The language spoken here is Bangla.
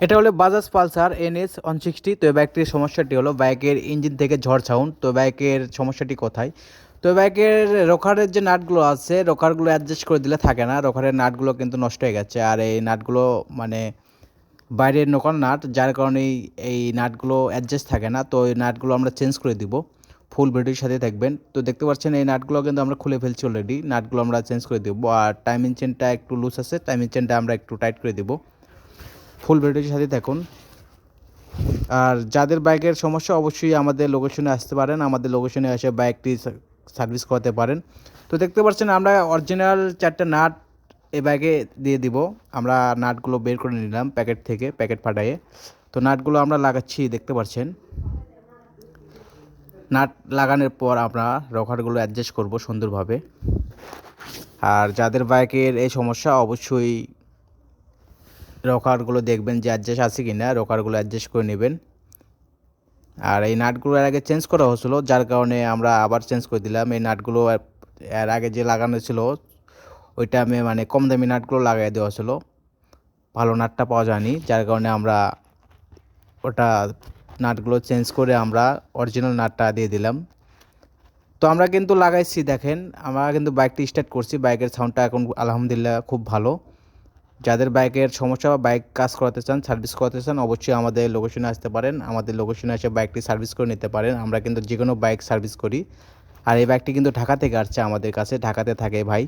এটা হলো Bajaj Pulsar NS one sixty তো বাইকটির সমস্যাটি হলো বাইকের ইঞ্জিন থেকে ঝড় সাউন্ড তো বাইকের সমস্যাটি কোথায়? তো বাইকের রোখারের যে নাটগুলো আছে, রোখারগুলো অ্যাডজাস্ট করে দিলে থাকে না। রোখারের নাটগুলো কিন্তু নষ্ট হয়ে গেছে। আর এই নাটগুলো মানে বাইরের নোকাল নাট, যার কারণে এই- এই নাটগুলো অ্যাডজাস্ট থাকে না। তো এই নাটগুলো আমরা চেঞ্জ করে দিব। ফুল ভিডিওর সাথে থাকবেন। তো দেখতে পাচ্ছেন এই নাটগুলো কিন্তু আমরা খুলে ফেলছি অলরেডি নাটগুলো আমরা চেঞ্জ করে দেবো। আর টাইমিং চেনটা একটু লুজ আছে। টাইমিং চেনটা আমরা একটু টাইট করে দেবো। ফুল ভিডিওর সাথে থাকুন। আর যাদের বাইকের সমস্যা, অবশ্যই আমাদের লোকেশনে আসতে পারেন। আমাদের লোকেশনে এসে বাইকটি সার্ভিস করাতে পারেন। তো দেখতে পাচ্ছেন, আমরা অরিজিনাল চারটে নাট এই ব্যাগে দিয়ে দিব। আমরা নাটগুলো বের করে নিলাম প্যাকেট থেকে, প্যাকেট ফাটাইয়ে তো নাটগুলো আমরা লাগাচ্ছি, দেখতে পাচ্ছেন। নাট লাগানোর পর আমরা রকারগুলো অ্যাডজাস্ট করব সুন্দরভাবে। আর যাদের বাইকের এই সমস্যা, অবশ্যই রকারগুলো দেখবেন যে অ্যাডজাস্ট আছে কি না রকারগুলো অ্যাডজাস্ট করে নেবেন। আর এই নাটগুলো এর আগে চেঞ্জ করা হয়েছিল, যার কারণে আমরা আবার চেঞ্জ করে দিলাম। এই নাটগুলো এর আগে যে লাগানো ছিল ওইটা আমি মানে কম দামি নাটগুলো লাগাই দেওয়া ছিল ভালো নাটটা পাওয়া যায়নি, যার কারণে আমরা ওটা নাটগুলো চেঞ্জ করে আমরা অরিজিনাল নাটটা দিয়ে দিলাম। তো আমরা কিন্তু লাগাইছি, দেখেন, আমরা কিন্তু বাইকটি স্টার্ট করছি। বাইকের সাউন্ডটা এখন আলহামদুলিল্লাহ খুব ভালো। যাদের বাইকের সমস্যা বা বাইক কাজ করাতে চান, সার্ভিস করাতে চান, অবশ্যই আমাদের লোকেশনে আসতে পারেন। আমাদের লোকেশনে এসে বাইকটি সার্ভিস করে নিতে পারেন। আমরা কিন্তু যে কোনো বাইক সার্ভিস করি। আর এই বাইকটি কিন্তু ঢাকা থেকে আসছে আমাদের কাছে। ঢাকাতে থাকে ভাই।